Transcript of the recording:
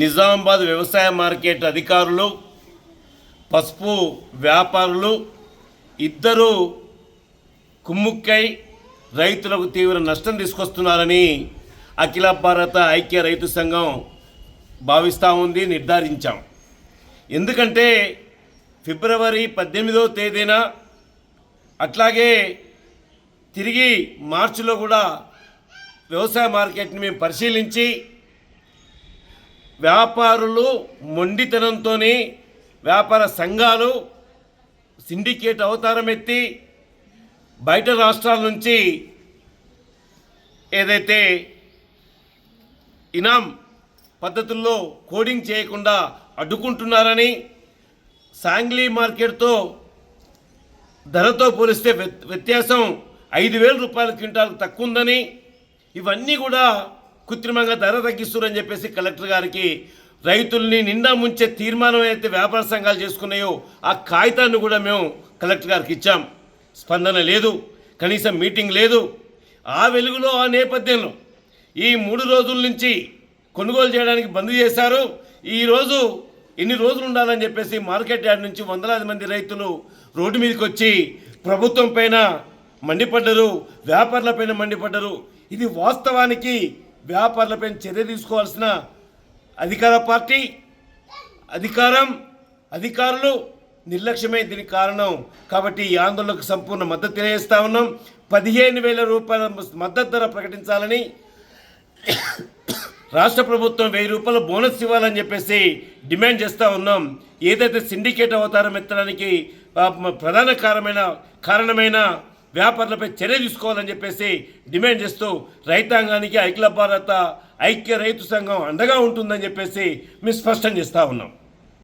నిజామాబాద్ వ్యవసాయ మార్కెట్ అధికారులు పసుపు వ్యాపారులు ఇద్దరు కుమ్ముక్కై రైతులకు తీవ్ర నష్టం తీసుకొస్తున్నారని అఖిల భారత ఐక్య రైతు సంఘం భావిస్తూ ఉంది నిర్ధారించాం. ఎందుకంటే ఫిబ్రవరి పద్దెనిమిదవ తేదీన అట్లాగే తిరిగి మార్చిలో కూడా వ్యవసాయ మార్కెట్ని మేము పరిశీలించి వ్యాపారులు మొండితనంతో వ్యాపార సంఘాలు సిండికేట్ అవతారం ఎత్తి బయట రాష్ట్రాల నుంచి ఏదైతే ఇనాం పద్ధతుల్లో కోడింగ్ చేయకుండా అడ్డుకుంటున్నారని సాంగ్లీ మార్కెట్తో ధరతో పోలిస్తే వ్యత్యాసం ఐదు వేల రూపాయల క్వింటాల్కి తక్కువ ఉందని ఇవన్నీ కూడా కృత్రిమంగా ధర తగ్గిస్తున్నారని చెప్పేసి కలెక్టర్ గారికి రైతుల్ని నిండా ముంచే తీర్మానం అయితే వ్యాపార సంఘాలు చేసుకున్నాయో ఆ కాగితాన్ని కూడా మేము కలెక్టర్ గారికి ఇచ్చాం. స్పందన లేదు కనీసం మీటింగ్ లేదు. ఆ వెలుగులో ఆ నేపథ్యంలో ఈ మూడు రోజుల నుంచి కొనుగోలు చేయడానికి బంద్ చేశారు. ఈరోజు ఎన్ని రోజులు ఉండాలని చెప్పేసి మార్కెట్ యార్డ్ నుంచి వందలాది మంది రైతులు రోడ్డు మీదకి వచ్చి ప్రభుత్వం పైన మండిపడ్డరు వ్యాపారుల పైన మండిపడ్డరు. ఇది వాస్తవానికి వ్యాపారులపై చర్య తీసుకోవాల్సిన అధికార పార్టీ అధికారం అధికారులు నిర్లక్ష్యమే దీనికి కారణం. కాబట్టి ఈ ఆందోళనకు సంపూర్ణ మద్దతు తెలియజేస్తా ఉన్నాం. పదిహేను వేల రూపాయల మద్దతు ధర ప్రకటించాలని రాష్ట్ర ప్రభుత్వం వెయ్యి రూపాయల బోనస్ ఇవ్వాలని చెప్పేసి డిమాండ్ చేస్తూ ఉన్నాం. ఏదైతే సిండికేట్ అవతారం ఎత్తడానికి ప్రధాన కారణమైన కారణమైన వ్యాపారులపై చర్య తీసుకోవాలని చెప్పేసి డిమాండ్ చేస్తూ రైతాంగానికి ఐక్య భారత ఐక్య రైతు సంఘం అండగా ఉంటుందని చెప్పేసి మేము స్పష్టం చేస్తూ ఉన్నాం.